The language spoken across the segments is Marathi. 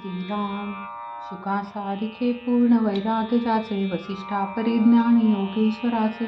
श्रीराम सुखासारिखे पूर्ण वैराग्य जाचे वसिष्ठा परिज्ञान योगेश्वराचे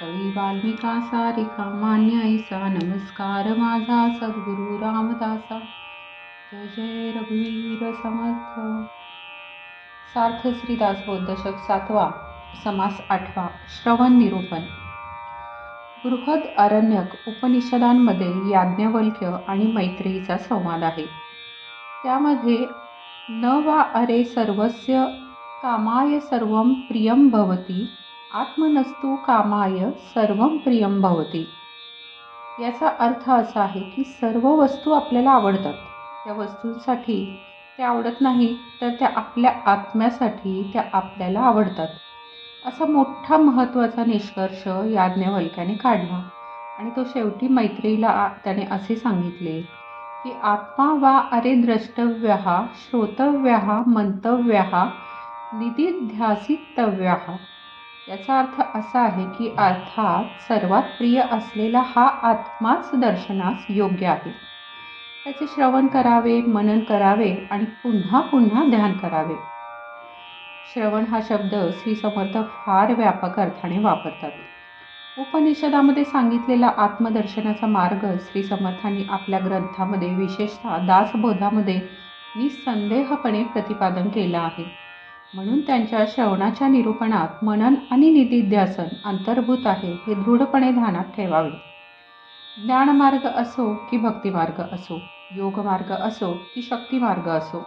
कवी वाल्मिका सारिका मान्य ऐसा नमस्कार माझा सद्गुरु रामदासा जय जय रघुवीर समर्थ. सार्थ श्रीदास दशक सातवा समास आठवा श्रवण निरूपण. बृहद अरण्यक उपनिषदांमध्ये याज्ञवल्क्य आणि मैत्रेयीचा संवाद आहे. त्यामध्ये न वा अरे सर्वस्य कामाय सर्वं प्रियं भवती आत्मनस्तू कामाय सर्वं प्रियं भवती. याचा अर्थ असा आहे की सर्व वस्तू आपल्याला आवडतात. त्या वस्तूंसाठी त्या आवडत नाही तर त्या आपल्या आत्म्यासाठी त्या आपल्याला आवडतात. असा मोठा महत्त्वाचा निष्कर्ष याज्ञवल्क्याने काढला आणि तो शेवटी मैत्रीला त्याने असे सांगितले की आत्मा वा अरे द्रष्टव्य श्रोतव्य मंतव्य निधिध्यासितव्य याचा अर्थ असा आहे की अर्थात सर्वात प्रिय असलेला हा आत्माच दर्शनास योग्य आहे. त्याचे श्रवण करावे मनन करावे आणि पुन्हा पुन्हा ध्यान करावे. श्रवण हा शब्द श्री समर्थ फार व्यापक अर्थाने वापरतात. उपनिषदामध्ये सांगितलेला आत्मदर्शनाचा मार्ग श्री समर्थांनी आपल्या ग्रंथामध्ये विशेषतः दासबोधामध्ये निसंदेहपणे प्रतिपादन केलं आहे. म्हणून त्यांच्या श्रवणाच्या निरूपणात मनन आणि निधिध्यासन अंतर्भूत आहे हे दृढपणे ध्यानात ठेवावे. ज्ञानमार्ग असो की भक्तिमार्ग असो योगमार्ग असो की शक्तिमार्ग असो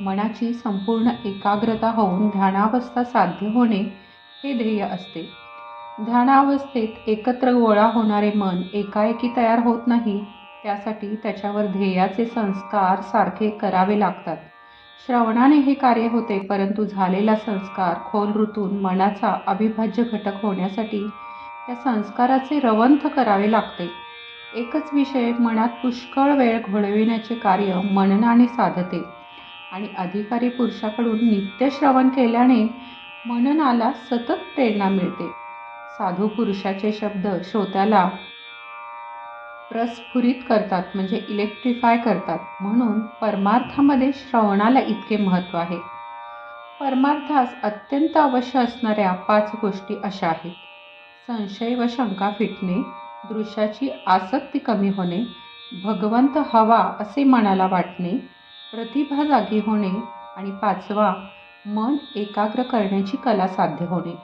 मनाची संपूर्ण एकाग्रता होऊन ध्यानावस्था साध्य होणे हे ध्येय असते. ध्यानावस्थेत एकत्र गोळा होणारे मन एकाएकी तयार होत नाही त्यासाठी त्याच्यावर ध्येयाचे संस्कार सारखे करावे लागतात. श्रवणाने हे कार्य होते परंतु झालेला संस्कार खोल ऋतून मनाचा अविभाज्य घटक होण्यासाठी त्या संस्काराचे रवंथ करावे लागते. एकच विषय मनात पुष्कळ वेळ घोळविण्याचे कार्य मननाने साधते आणि अधिकारी पुरुषाकडून नित्य श्रवण केल्याने मननाला सतत प्रेरणा मिळते. साधू पुरुषाचे शब्द श्रोत्याला प्रस्फुरित करतात म्हणजे इलेक्ट्रिफाय करतात. म्हणून परमार्थामध्ये श्रवणाला इतके महत्त्व आहे. परमार्थास अत्यंत अवश्य असणाऱ्या पाच गोष्टी अशा आहेत. संशय व शंका फिटणे दृश्याची आसक्ती कमी होणे भगवंत हवा असे मनाला वाटणे प्रतिभा जागी होणे आणि पाचवा मन एकाग्र करण्याची कला साध्य होणे.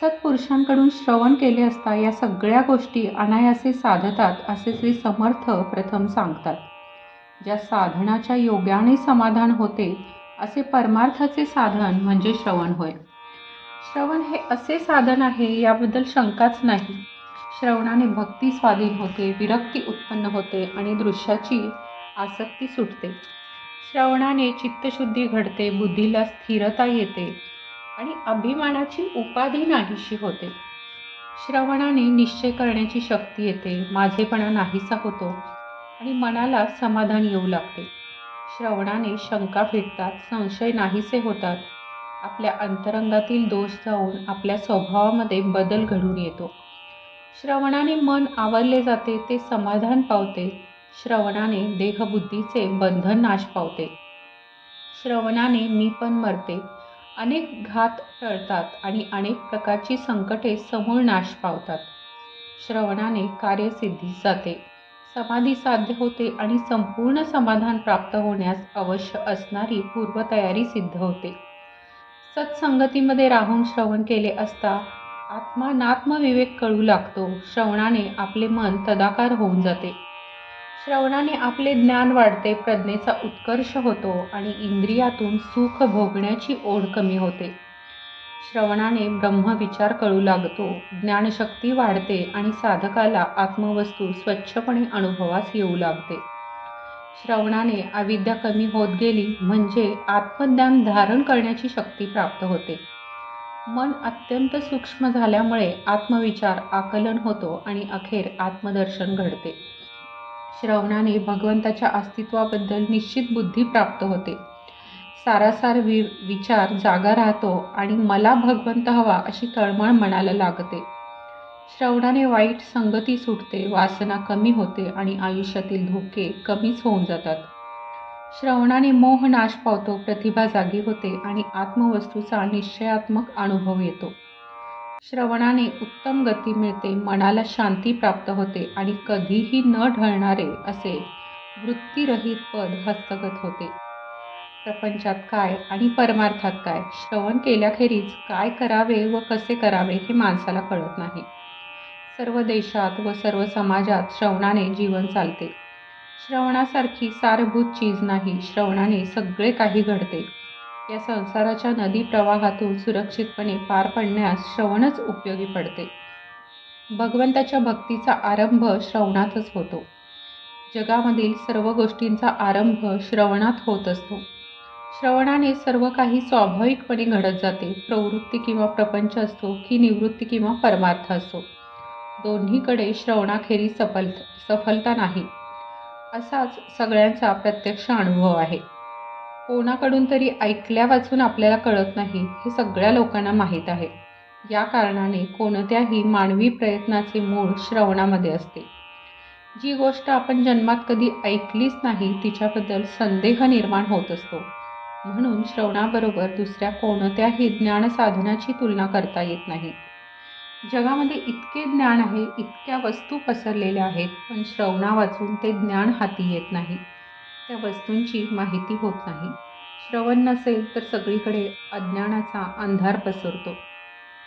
सत्पुरुषांकडून श्रवण केले असता या सगळ्या गोष्टी अनायासे साधतात असे श्री समर्थ प्रथम सांगतात. ज्या साधनाच्या योग्याने समाधान होते असे परमार्थाचे साधन म्हणजे श्रवण होय. श्रवण हे असे साधन आहे याबद्दल शंकाच नाही. श्रवणाने भक्ती स्वाधीन होते विरक्ती उत्पन्न होते आणि दृश्याची आसक्ती सुटते. श्रवणाने चित्तशुद्धी घडते बुद्धीला स्थिरता येते. आणि अभिमानाची उपाधी नाहीशी होते. श्रवणाने निश्चय करण्याची शक्ती येते. माझेपणा नाहीसा होतो. आणि मनाला समाधान येऊ लागते. श्रवणाने शंका फिटतात संशय नाहीसे होतात. आपल्या अंतरंगातील दोष जाऊन आपल्या स्वभावामध्ये बदल घडून येतो. श्रवणाने मन आवरले जाते ते समाधान पावते. श्रवणाने देहबुद्धीचे बंधन नाश पावते. श्रवणाने मी पण मरते. अनेक घात टळतात आणि अनेक प्रकारची संकटे समूळ नाश पावतात. श्रवणाने कार्यसिद्धी जाते. समाधी साध्य होते आणि संपूर्ण समाधान प्राप्त होण्यास अवश्य असणारी पूर्वतयारी सिद्ध होते. सत्संगतीमध्ये राहून श्रवण केले असता आत्मा नात्मविवेक कळू लागतो. श्रवणाने आपले मन तदाकार होऊन जाते. श्रवणाने आपले ज्ञान वाढते प्रज्ञेचा उत्कर्ष होतो आणि इंद्रियातून सुख भोगण्याची ओढ कमी होते. श्रवणाने ब्रह्मविचार कळू लागतो ज्ञानशक्ती वाढते आणि साधकाला आत्मवस्तू स्वच्छपणे अनुभवास येऊ लागते. श्रवणाने अविद्या कमी होत गेली म्हणजे आत्मज्ञान धारण करण्याची शक्ती प्राप्त होते. मन अत्यंत सूक्ष्म झाल्यामुळे आत्मविचार आकलन होतो आणि अखेर आत्मदर्शन घडते. श्रवणाने भगवंताच्या अस्तित्वाबद्दल निश्चित बुद्धी प्राप्त होते. सारासार वि विचार जागा राहतो आणि मला भगवंत हवा अशी तळमळ मनाला लागते. श्रवणाने वाईट संगती सुटते वासना कमी होते आणि आयुष्यातील धोके कमीच होऊन जातात. श्रवणाने मोह नाश पावतो प्रतिभा जागी होते आणि आत्मवस्तूचा निश्चयात्मक अनुभव येतो. श्रवणाने उत्तम गती मिळते मनाला शांती प्राप्त होते आणि कधीही न ढळणारे असे वृत्तीरहित पद हस्तगत होते. प्रपंचात काय आणि परमार्थात काय? श्रवण केल्याखेरीज काय करावे व कसे करावे हे माणसाला कळत नाही. सर्व देशात व सर्व समाजात श्रवणाने जीवन चालते. श्रवणासारखी सारभूत चीज नाही श्रवणाने सगळे काही घडते. या संसाराच्या नदी प्रवाहातून सुरक्षितपणे पार पडण्यास श्रवणच उपयोगी पडते. भगवंताच्या भक्तीचा आरंभ श्रवणातच होतो. जगामधील सर्व गोष्टींचा आरंभ श्रवणात होत असतो. श्रवणाने सर्व काही स्वाभाविकपणे घडत जाते. प्रवृत्ती किंवा प्रपंच असतो की निवृत्ती किंवा परमार्थ असतो दोन्हीकडे श्रवणाखेरी सफल सफलता नाही. असाच सगळ्यांचा प्रत्यक्ष अनुभव आहे. कोणाकडून तरी ऐकल्या वाचून आपल्याला कळत नाही हे सगळ्या लोकांना माहीत आहे. या कारणाने कोणत्याही मानवी प्रयत्नाचे मूळ श्रवणामध्ये असते. जी गोष्ट आपण जन्मात कधी ऐकलीच नाही तिच्याबद्दल संदेह निर्माण होत असतो. म्हणून श्रवणाबरोबर दुसऱ्या कोणत्याही ज्ञानसाधनाची तुलना करता येत नाही. जगामध्ये इतके ज्ञान आहे इतक्या वस्तू पसरलेल्या आहेत पण श्रवणा वाचून ते ज्ञान हाती येत नाही. त्या वस्तूंची माहिती होत नाही. श्रवण नसेल तर सगळीकडे अज्ञानाचा अंधार पसरतो.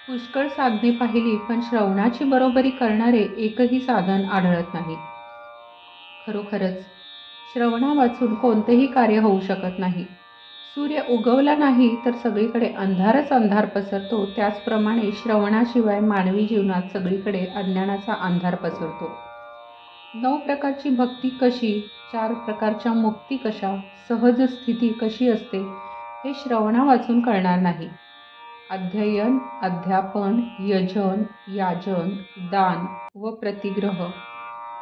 पुष्कळ साधने पाहिली पण श्रवणाची बरोबरी करणारे एकही साधन आढळत नाही. खरोखरच श्रवणा वाचून कोणतेही कार्य होऊ शकत नाही. सूर्य उगवला नाही तर सगळीकडे अंधारच अंधार पसरतो. त्याचप्रमाणे श्रवणाशिवाय मानवी जीवनात सगळीकडे अज्ञानाचा अंधार पसरतो. नऊ प्रकारची भक्ती कशी चार प्रकारच्या मुक्ती कशा सहज स्थिती कशी असते हे श्रवणा वाचून कळणार नाही. अध्ययन अध्यापन यजन याजन दान व प्रतिग्रह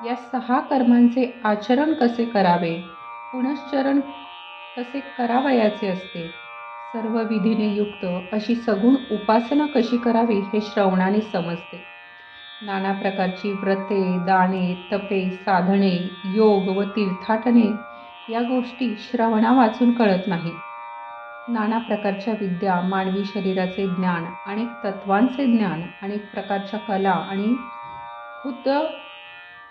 या सहा कर्मांचे आचरण कसे करावे पुनश्चरण कसे करावयाचे असते सर्व विधीने युक्त अशी सगुण उपासना कशी करावी हे श्रवणाने समजते. नाना प्रकारची व्रते दाने तपे साधने योग व तीर्थाटने या गोष्टी श्रवणा वाचून कळत नाही नाना प्रकारच्या विद्या मानवी शरीराचे ज्ञान अनेक तत्वांचे ज्ञान अनेक प्रकारच्या कला आणि खुद्द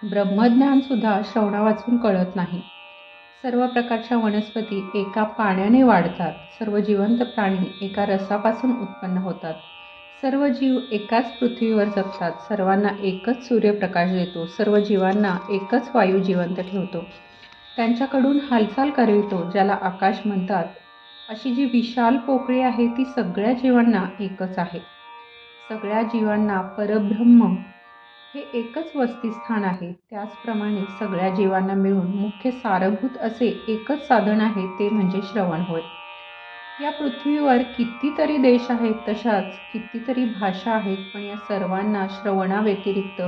ब्रह्मज्ञानसुद्धा श्रवणा वाचून कळत नाही. सर्व प्रकारच्या वनस्पती एका पाण्याने वाढतात. सर्व जिवंत प्राणी एका रसापासून उत्पन्न होतात. सर्व जीव एकाच पृथ्वीवर जगतात. सर्वांना एकच सूर्यप्रकाश देतो. सर्व जीवांना एकच वायू जिवंत ठेवतो. त्यांच्याकडून हालचाल करवितो ज्याला आकाश म्हणतात. अशी जी विशाल पोकळी आहे ती सगळ्या जीवांना एकच आहे. सगळ्या जीवांना परब्रह्म हे एकच वस्तीस्थान आहे. त्याचप्रमाणे सगळ्या जीवांना मिळून मुख्य सारभूत असे एकच साधन आहे ते म्हणजे श्रवण होय. या पृथ्वीवर कितीतरी देश आहेत तशाच कितीतरी भाषा आहेत पण या सर्वांना श्रवणाव्यतिरिक्त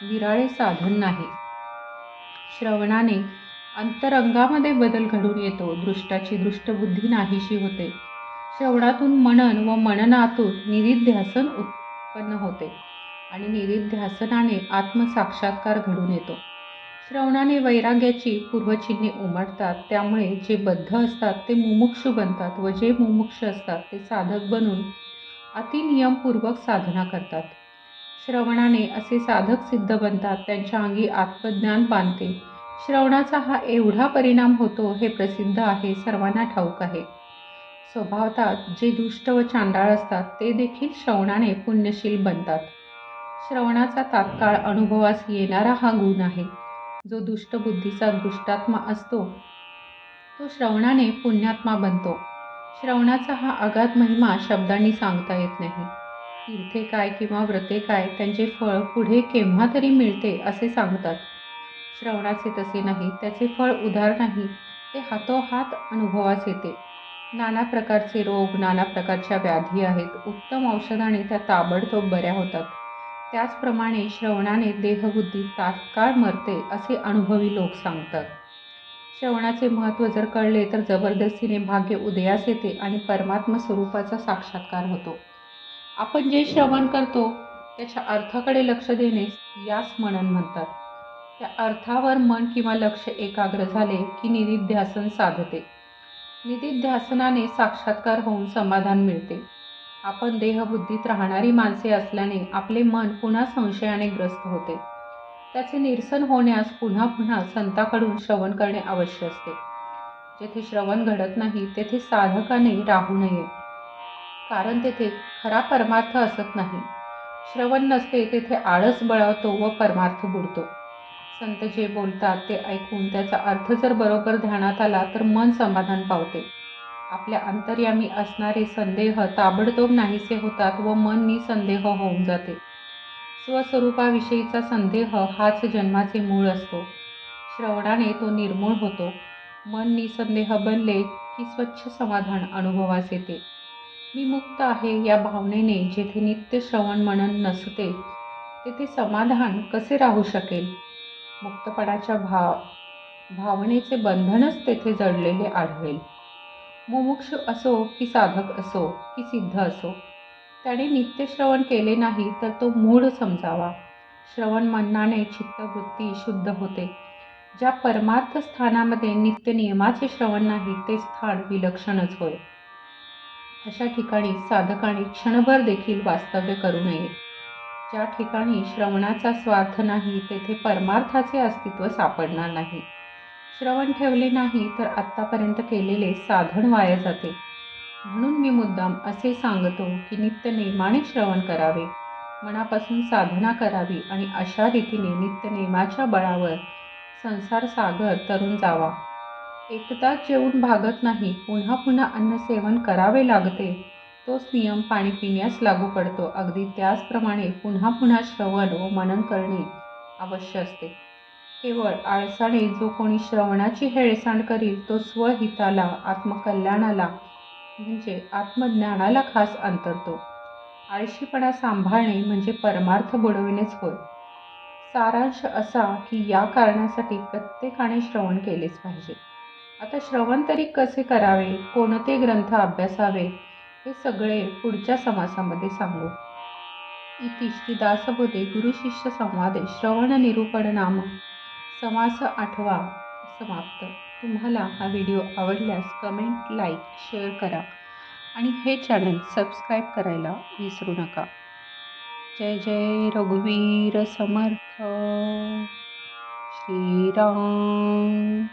विराळे साधन नाही. श्रवणाने अंतरंगामध्ये बदल घडून येतो दृष्टाची दृष्टबुद्धी नाहीशी होते. श्रवणातून मनन व मननातून निरिध्यासन उत्पन्न होते आणि निरिध्यासनाने आत्मसाक्षात्कार घडून येतो. श्रवणाने वैराग्याची पूर्वचिन्हे उमटतात त्यामुळे जे बद्ध असतात ते मुमुक्षु बनतात व जे मुमुक्ष असतात ते साधक बनून अतिनियमपूर्वक साधना करतात. श्रवणाने असे साधक सिद्ध बनतात त्यांच्या अंगी आत्मज्ञान बांधते. श्रवणाचा हा एवढा परिणाम होतो हे प्रसिद्ध आहे सर्वांना ठाऊक आहे. स्वभावतात जे दुष्ट व चांडाळ असतात ते देखील श्रवणाने पुण्यशील बनतात. श्रवणाचा तात्काळ अनुभवास येणारा हा गुण आहे. जो दुष्ट बुद्धीचा दृष्टात्मा असतो तो श्रवणाने पुण्यात्मा बनतो. श्रवणाचा हा अगाध महिमा शब्दांनी सांगता येत नाही. तीर्थे काय किंवा व्रते काय त्यांचे फळ पुढे केव्हा तरी मिळते असे सांगतात. श्रवणाचे तसे नाही त्याचे फळ उदार नाही ते हातोहात अनुभवास येते. नाना प्रकारचे रोग नाना प्रकारच्या व्याधी आहेत. उत्तम औषधाने त्या ताबडतोब बऱ्या होतात. त्याचप्रमाणे श्रवणाने देहबुद्धी तात्काळ मरते असे अनुभवी लोक सांगतात. श्रवणाचे महत्त्व जर कळले तर जबरदस्तीने भाग्य उदयास येते आणि परमात्म स्वरूपाचा साक्षात्कार होतो. आपण जे श्रवण करतो त्याच्या अर्थाकडे लक्ष देणे यास मनन म्हणतात. त्या अर्थावर मन किंवा लक्ष एकाग्र झाले की निधिध्यासन साधते. निधिध्यासनाने साक्षात्कार होऊन समाधान मिळते. आपण देहबुद्धीत राहणारी माणसे असल्याने आपले मन पुन्हा संशयाने ग्रस्त होते. त्याचे निरसन होण्यास पुन्हा पुन्हा संताकडून श्रवण करणे आवश्यक असते. जेथे श्रवण घडत नाही तेथे साधकाने राहू नये. कारण तेथे खरा परमार्थ असत नाही. श्रवण नसते तेथे आळस बळावतो व परमार्थ बुडतो. संत जे बोलतात ते ऐकून त्याचा अर्थ जर बरोबर ध्यानात आला तर मन समाधान पावते. आपल्या अंतर्यामी असणारे संदेह ताबडतोब नाहीसे होतात व मन निसंदेह होऊन जाते. स्वस्वरूपाविषयीचा संदेह हाच जन्माचे मूळ असतो. श्रवणाने तो निर्मूळ होतो. मन निसंदेह बनले की स्वच्छ समाधान अनुभवास येते. मी मुक्त आहे या भावनेने जेथे नित्य श्रवण मनन नसते तेथे समाधान कसे राहू शकेल? मुक्तपणाच्या भाव भावनेचे बंधनच तेथे जडलेले आढळेल. मुमुक्ष असो की साधक असो की सिद्ध असो त्याने नित्य श्रवण केले नाही तर तो मूढ समजावा. श्रवण मननाने चित्तवृत्ती शुद्ध होते. ज्या परमार्थ स्थानामध्ये नित्य नियमाचे श्रवण नाही ते स्थान विलक्षणच होय. अशा ठिकाणी साधकाने क्षणभर देखील वास्तव्य करू नये. ज्या ठिकाणी श्रवणाचा स्वार्थ नाही तेथे परमार्थाचे अस्तित्व सापडणार नाही. श्रवण ठेवले नाही तर आत्तापर्यंत केलेले साधन वाया जाते. म्हणून मी मुद्दाम असे सांगतो की नित्य नियमाने श्रवण करावे. मनापासून साधना करावी आणि अशा रीतीने नित्य नियमाच्या बळावर संसार सागर तरुण जावा. एकदा जेवून भागत नाही पुन्हा पुन्हा अन्न सेवन करावे लागते. तोच नियम पाणी पिण्यास लागू पडतो. अगदी त्याचप्रमाणे पुन्हा पुन्हा श्रवण व मनन करणे अवश्य असते. केवळ आळसाने जो कोणी श्रवणाची हेळसांड करील तो स्वहिताला आत्मकल्याणाला म्हणजे आत्मज्ञानाला खास अंतरतो. आळशीपणा सांभाळणे म्हणजे परमार्थ बुडविणेच होय. सारांश असा की या कारणासाठी प्रत्येकाने श्रवण केलेच पाहिजे. आता श्रवण तरी कसे करावे? कोणते ग्रंथ अभ्यासावे? हे सगळे पुढच्या समासामध्ये सांगू. इति श्री दासबोधे गुरुशिष्य संवादे श्रवण निरूपण नाम समास आठवा समाप्त. तुम्हाला हा व्हिडिओ आवडल्यास कमेंट लाईक शेअर करा आणि हे चॅनल सबस्क्राईब करायला विसरू नका. जय जय रघुवीर समर्थ. श्रीराम.